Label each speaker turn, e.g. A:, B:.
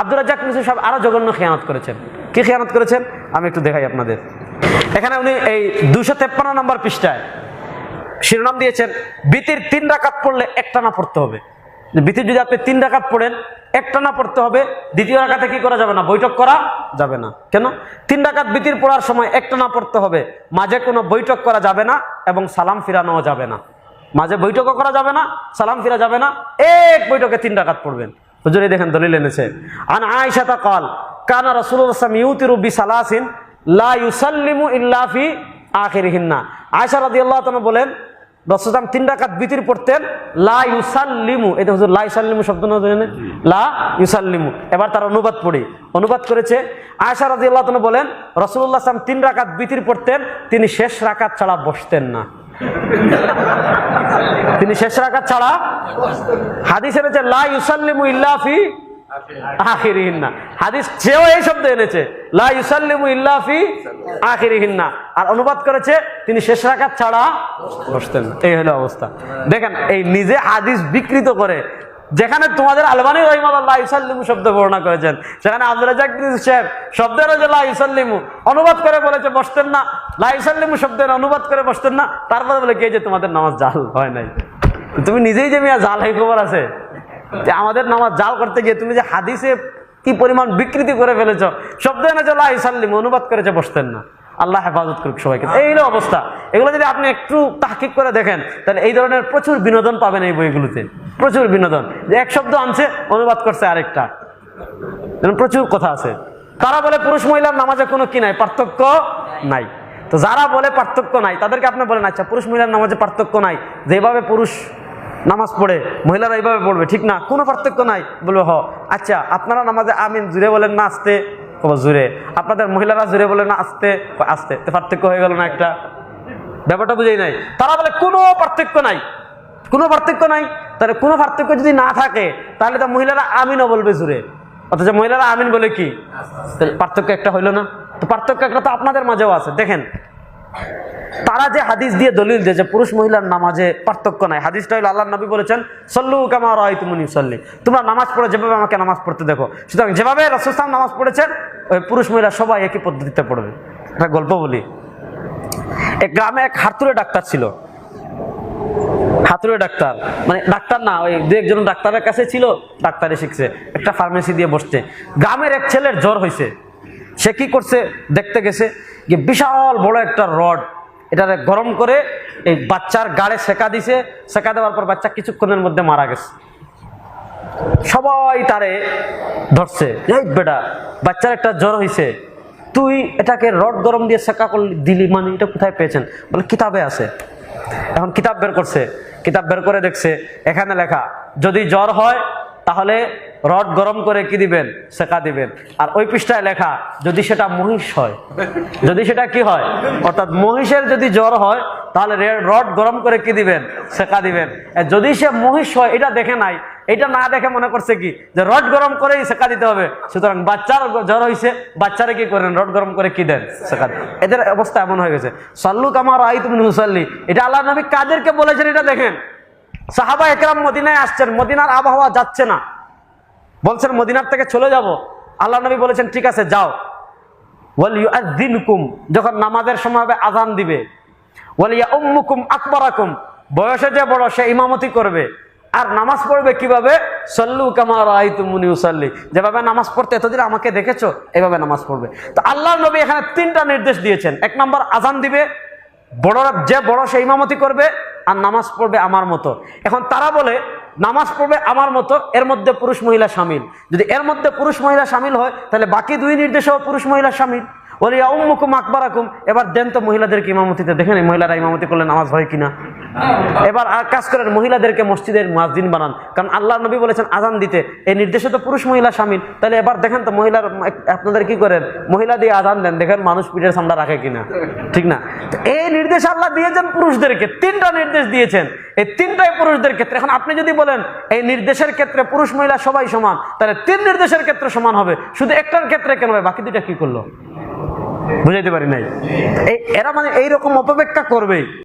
A: Abdur Razzak miso সাহেব আরও জঘন্য খেয়ানত করেছেন। কি খেয়ানত করেছেন? আমি একটু দেখাই আপনাদের। এখানে উনি এই দুশো তেপ্পান্ন নম্বর পৃষ্ঠায় শিরোনাম দিয়েছেন, বিতির তিন রাকাত পড়লে একটানা পড়তে হবে। বিতির যদি আপনি তিন রাকাত পড়েন একটানা পড়তে হবে, দ্বিতীয় রাকাতে কি করা যাবে না? বৈঠক করা যাবে না। কেন? তিন রাকাত বিতির পড়ার সময় একটানা পড়তে হবে, মাঝে কোনো বৈঠক করা যাবে না এবং সালাম ফিরানো যাবে না। মাঝে বৈঠকও করা যাবে না, সালাম ফিরা যাবে না, এক বৈঠকে তিন রাকাত পড়বেন। হুজুরি দেখেন দলিল এনেছে। আন আয়েশা তা কাল, কানা সাল্লাল্লাহু ইউতিরু বিসালাসিন, লা ইউসাল্লিমু ইল্লা ফি আখিরিহিন্না। আয়েশা রাদিয়াল্লাহু তাআলা বলেন রসুলাম তিন রাকাত বিতির পড়তেন লা ইউসাল্লিমু, এটা হুজুর লা ইউসাল্লিমু শব্দ না জানেন? লা ইউসাল্লিমু। এবার তার অনুবাদ পড়ি। অনুবাদ করেছে, আয়েশা রাদিয়াল্লাহু তাআলা বলেন, রাসূলুল্লাহ সাল্লাম তিন রাকাত বিতির পড়তেন তিনি শেষ রাকাত ছাড়া বসতেন না। তিনি শেষ রাখার ছাড়া হাদিস এনেছে, লা ইউসাল্লিমু ইল্লা ফি আখিরিহিন্না। হাদিস এই শব্দ এনেছে, লা ইউসাল্লিমু ইল্লা ফি আখিরিহিন্না। আর অনুবাদ করেছে, তিনি ছাড়া এই হলো অবস্থা। দেখেন, এই নিজে হাদিস বিকৃত করে যেখানে তোমাদের আলবানি রহিমাল্লাহ শব্দ বর্ণনা করেছেন, সেখানে আব্দুল অনুবাদ করে বলেছে, বসতেন না। লা ইউসাল্লিমু শব্দের অনুবাদ করে বসতেন না, তারপরে বলে, কে যে তোমাদের নামাজ জাল হয় নাই? তুমি নিজেই যে মিয়া জাল হয়ে খবর আছে, যে আমাদের নামাজ জাল করতে গিয়ে তুমি যে হাদিসে কি পরিমাণ বিকৃতি করে ফেলেছ, শব্দ এনেছে, লা ইউসাল্লিম, অনুবাদ করেছে, বসতেন না। আল্লাহ হেফাজত করুক সবাইকে। এই অবস্থা। এগুলো যদি আপনি একটু তাহকিক করে দেখেন, তাহলে এই ধরনের প্রচুর বিনোদন পাবেন এই বইগুলোতে। প্রচুর বিনোদন। যে এক শব্দ আনছে, অনুবাদ করছে আরেকটা। প্রচুর কথা আছে। তারা বলে পুরুষ মহিলার নামাজে কোনো কি নাই? পার্থক্য নাই। তো যারা বলে পার্থক্য নাই, তাদেরকে আপনি বলেন আচ্ছা পুরুষ মহিলার নামাজে পার্থক্য নাই। যেভাবে পুরুষ নামাজ পড়ে, মহিলারা এইভাবে পড়বে, ঠিক না? কোনো পার্থক্য নাই। বলবে, হ আচ্ছা আপনারা নামাজে আমিন, জুড়ে বলেন না আসতে জুড়ে। আপনাদের মহিলারা জুড়ে বলে না, আসতে আসতে পার্থক্য হয়ে গেল না একটা? ব্যাপারটা বুঝেই নাই। তারা বলে, কোনো পার্থক্য নাই। কোনো পার্থক্য নাই। তাহলে কোনো পার্থক্য যদি না থাকে, তাহলে তো মহিলারা আমিনও বলবে জুড়ে। অথচ মহিলারা আমিন বলে কি? পার্থক্য একটা হইল না। তো পার্থক্য একটা তো আপনাদের মাঝেও আছে। দেখেন, তারা যে হাদিস দিয়ে দলিল দিয়ে যে পুরুষ মহিলার নামাজে পার্থক্য নাই, হাদিসটা হলো আল্লাহ নবী বলেছেন, সল্লু কামা রাই তুমনি সল্লি তোমরা নামাজ পড়ে, যেভাবে আমাকে নামাজ পড়তে দেখো। সুতরাং যেভাবে রসুলাম নামাজ পড়েছেন ওই পুরুষ মহিলা সবাই একই পদ্ধতিতে পড়বে। একটা গল্প বলি। এক গ্রামে এক হাতুড়ে ডাক্তার ছিল। হাতুড়ে ডাক্তার। মানে ডাক্তার না, ওই দু একজন ডাক্তারের কাছে ছিল ডাক্তারে শিখছে। একটা ফার্মেসি দিয়ে বসছে। গ্রামের এক ছেলের জ্বর হয়েছে। সে কি করছে? দেখতে গেছে যে বিশাল বড় একটা রড। এটারে গরম করে এই বাচ্চার গাড়ে সেকা দিছে। সেকা দেওয়ার পর বাচ্চা কিছুক্ষণের মধ্যে মারা গেছে। সবাই তারে ধরছে, এই বেটা, বাচ্চার একটা জ্বর হয়েছে তুই এটাকে রড গরম দিয়ে সেকা করলি দিলি মানে এটা কোথায় পেয়েছেন? বলে কিতাবে আছে। এখন কিতাব বের করছে, কিতাব বের করে দেখছে, এখানে লেখা, যদি জ্বর হয়, তাহলে রড গরম করে কি দিবেন? সেকা দিবেন। আর ওই পৃষ্ঠায় লেখা, যদি সেটা মহিষ হয়। যদি সেটা কি হয়? অর্থাৎ মহিষের যদি জ্বর হয়, তাহলে রড গরম করে কি দিবেন? সেকা দিবেন। যদি সে মহিষ হয়, এটা দেখে নাই এটা না দেখে মনে করছে কি? যে রড গরম করেই শেখা দিতে হবে। সুতরাং বাচ্চার জ্বর হয়েছে বাচ্চারা কি করেন? রড গরম করে কি দেন? দেন। এদের অবস্থা এমন হয়ে গেছে। সাল্লু কামার আই তুমি হুসাল্লি এটা আল্লাহ নবী কাদেরকে বলেছেন এটা দেখেন। সাহাবা একরাম মদিনায় আসছেন। মদিনার আবহাওয়া যাচ্ছে না। বলছেন, মদিনার থেকে চলে যাব। আল্লাহ নবী বলেছেন, ঠিক আছে, যাও। ওয়াল ইউআযযিনকুম যখন নামাজের সময় হবে আজান দিবে। ওয়াল ইয়াউম্মুকুম আকবারাকুম। বয়সে যে বড়, সে ইমামতি করবে। আর নামাজ পড়বে কীভাবে? সল্লু কামা রাআইতুমুনি উসাল্লি। যেভাবে নামাজ পড়তে এতদিন আমাকে দেখেছ, এভাবে নামাজ পড়বে। তো আল্লাহ নবী এখানে তিনটা নির্দেশ দিয়েছেন। এক নম্বর, আজান দিবে। বড়রা, যে বড় সে ইমামতি করবে, আর নামাজ পড়বে আমার মতো। এখন তারা বলে, নামাজ পড়বে আমার মতো, এর মধ্যে পুরুষ মহিলা সামিল। যদি এর মধ্যে পুরুষ মহিলা সামিল হয়, তাহলে বাকি দুই নির্দেশেও পুরুষ মহিলা সামিল। ওলিয়া উম্মুকুম আকবরাকুম। এবার দেন তো মহিলাদেরকে ইমামতিতে। দেখেন মহিলারা ইমামতি করলে নামাজ হয় কিনা? এবার আর কাজ করেন, মহিলাদেরকে মসজিদের মাসদিন বানান। কারণ আল্লাহ নবী বলেছেন আজান দিতে। এই নির্দেশে তো পুরুষ মহিলা সামিল তাহলে এবার দেখেন তো মহিলার, আপনাদের কি করেন? মহিলা দিয়ে আজান দেন। দেখেন মানুষ পিঠের সামনে রাখে কিনা? ঠিক না? এই নির্দেশ আল্লাহ দিয়েছেন পুরুষদেরকে। তিনটা নির্দেশ দিয়েছেন। এই তিনটাই পুরুষদের ক্ষেত্রে। এখন আপনি যদি বলেন, এই নির্দেশের ক্ষেত্রে পুরুষ মহিলা সবাই সমান, তাহলে তিন নির্দেশের ক্ষেত্রে সমান হবে। শুধু একটার ক্ষেত্রে কেন হবে? বাকি দুইটা কি করল? বুঝাইতে পারি নাই। এরা মানে এইরকম অপব্যাখ্যা করবেই।